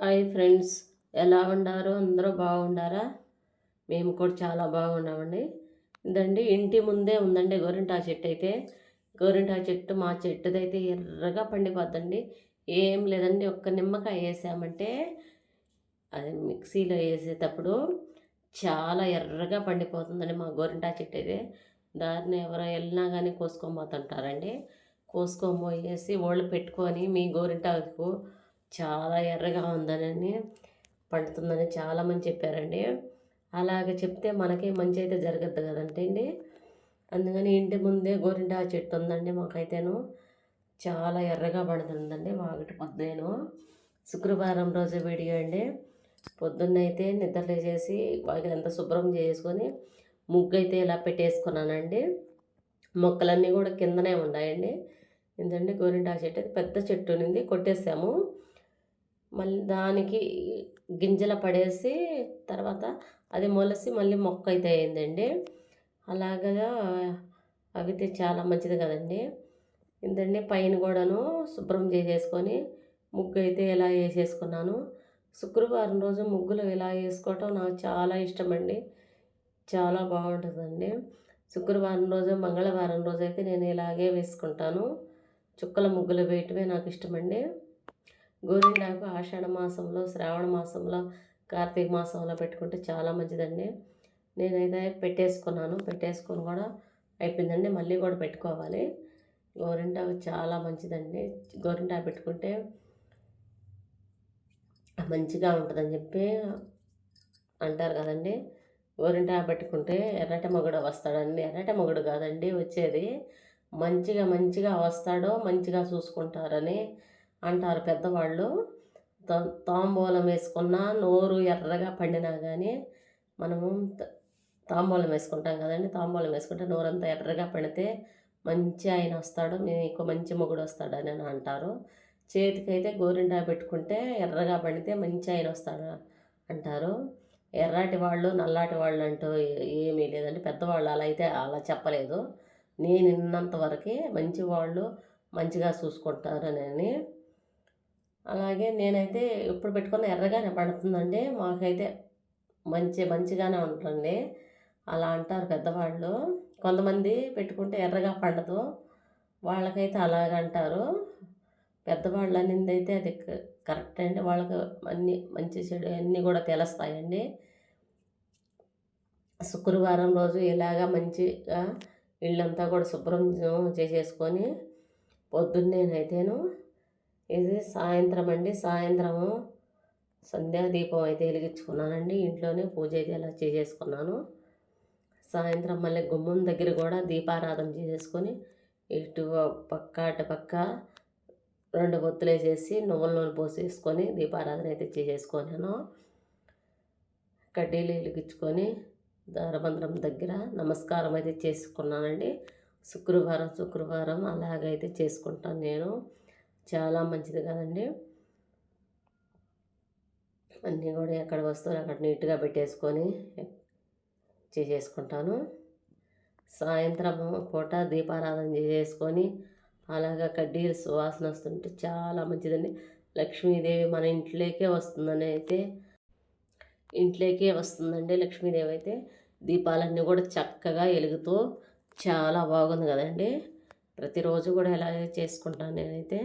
Hi friends ఎలా ఉన్నారు? అందరూ బాగుండారా మేము కూడా చాలా బాగున్నామండి. ఇదండి ఇంటి ముందే ఉందండి గోరింటా చెట్టు అయితే. గోరింటా చెట్టు మా చెట్టుదైతే ఎర్రగా పండిపోద్దండి. ఏం లేదండి ఒక్క నిమ్మకాయ వేసామంటే అది మిక్సీలో వేసేటప్పుడు చాలా ఎర్రగా పండిపోతుందండి మా గోరింటా చెట్టు అయితే. దారిని ఎవరో వెళ్ళినా కానీ కోసుకొని పోతుంటారండి కోసుకొని పోయేసి ఒళ్ళు పెట్టుకొని మీ గోరింటాకు చాలా ఎర్రగా ఉందనని పండుతుందని చాలామంది చెప్పారండి. అలాగ చెప్తే మనకి మంచి అయితే జరగద్దు కదంటే అండి. అందుకని ఇంటి ముందే గోరింటా చెట్టు ఉందండి మాకైతేను. చాలా ఎర్రగా పడుతుందండి మాకటి పొద్దునేను. శుక్రవారం రోజు వీడియో అండి. పొద్దున్నైతే నిద్రలేసేసి వాకిలంతా శుభ్రం చేసుకొని ముగ్గు అయితే ఇలా పెట్టేసుకున్నానండి. మొక్కలన్నీ కూడా కిందనే ఉన్నాయండి ఏంటంటే గోరింటా చెట్టు. పెద్ద చెట్టు ఉంది. కొట్టేసాము. మళ్ళీ దానికి గింజలు పడేసి తర్వాత అది మొలసి మళ్ళీ మొక్క అయితే అయిందండి. అలాగా అవితే చాలా మంచిది కదండి. ఏంటంటే పైన కూడాను శుభ్రం చేసేసుకొని ముగ్గు అయితే ఇలా వేసేసుకున్నాను. శుక్రవారం రోజు ముగ్గులు ఇలా వేసుకోవటం నాకు చాలా ఇష్టమండి. చాలా బాగుంటుందండి. శుక్రవారం రోజు మంగళవారం రోజు అయితే నేను ఇలాగే వేసుకుంటాను. చుక్కల ముగ్గులు వేయటమే నాకు ఇష్టమండి. గోరిండాకు ఆషాఢ మాసంలో శ్రావణ మాసంలో కార్తీక మాసంలో పెట్టుకుంటే చాలా మంచిదండి. నేనైతే పెట్టేసుకున్నాను. పెట్టేసుకొని కూడా అయిపోయిందండి. మళ్ళీ కూడా పెట్టుకోవాలి. గోరింటాకు చాలా మంచిదండి. గోరింటా పెట్టుకుంటే మంచిగా ఉంటుందని చెప్పి అంటారు కదండి. గోరింటా పెట్టుకుంటే ఎర్రట మొగుడు వస్తాడండి. ఎర్రట మొగుడు కాదండి వచ్చేది. మంచిగా మంచిగా వస్తాడో మంచిగా చూసుకుంటారని అంటారు పెద్దవాళ్ళు. తాంబూలం వేసుకున్న నోరు ఎర్రగా పండినా కానీ మనము తాంబూలం వేసుకుంటాం కదండి. తాంబూలం వేసుకుంటే నోరంతా ఎర్రగా పడితే మంచి ఆయన వస్తాడు మీకు మంచి మొగుడు వస్తాడు అని అంటారు. చేతికైతే గోరింటా పెట్టుకుంటే ఎర్రగా పడితే మంచి ఆయన వస్తాడు అంటారు. ఎర్రాటి వాళ్ళు నల్లాటి వాళ్ళు అంటూ ఏమీ లేదండి. పెద్దవాళ్ళు అలా అయితే అలా చెప్పలేదు. నేను విన్నంత వరకే మంచి వాళ్ళు మంచిగా చూసుకుంటారని అలాగే నేనైతే ఇప్పుడు పెట్టుకున్న ఎర్రగానే పడుతుందండి. మాకైతే మంచి మంచిగానే ఉంటుంది అలా అంటారు పెద్దవాళ్ళు. కొంతమంది పెట్టుకుంటే ఎర్రగా పండదు. వాళ్ళకైతే అలాగ అంటారు. పెద్దవాళ్ళు అనింది అయితే అది కరెక్ట్ అండి. వాళ్ళకి అన్ని మంచి చెడు అన్నీ కూడా తెలుస్తాయండి. శుక్రవారం రోజు ఇలాగా మంచిగా ఇళ్ళంతా కూడా శుభ్రం చేసేసుకొని పొద్దున్నేనైతేను ఇది సాయంత్రం అండి. సాయంత్రము సంధ్యాదీపం అయితే వెలిగించుకున్నానండి. ఇంట్లోనే పూజ అయితే ఇలా చేసేసుకున్నాను. సాయంత్రం మళ్ళీ గుమ్మం దగ్గర కూడా దీపారాధన చేసేసుకొని ఇటు పక్క అటు పక్క రెండు బొత్తులు వేసేసి నువ్వుల నూనె పోసేసుకొని దీపారాధన అయితే చేసేసుకున్నాను. కడ్డీలు వెలిగించుకొని దారబంధ్రం దగ్గర నమస్కారం అయితే చేసుకున్నానండి. శుక్రవారం శుక్రవారం అలాగైతే చేసుకుంటాను నేను. చాలా మంచిది కదండి. అన్నీ కూడా ఎక్కడ వస్తువులు అక్కడ నీట్గా పెట్టేసుకొని చేసేసుకుంటాను. సాయంత్రం పూట దీపారాధన చేసేసుకొని అలాగా కడ్డీలు సువాసన వస్తుంటే చాలా మంచిదండి. లక్ష్మీదేవి మన ఇంట్లోకే వస్తుందని అయితే ఇంట్లోకే వస్తుందండి లక్ష్మీదేవి అయితే. దీపాలన్నీ కూడా చక్కగా వెలుగుతూ చాలా బాగుంది కదండి. ప్రతిరోజు కూడా ఇలాగే చేసుకుంటాను నేనైతే.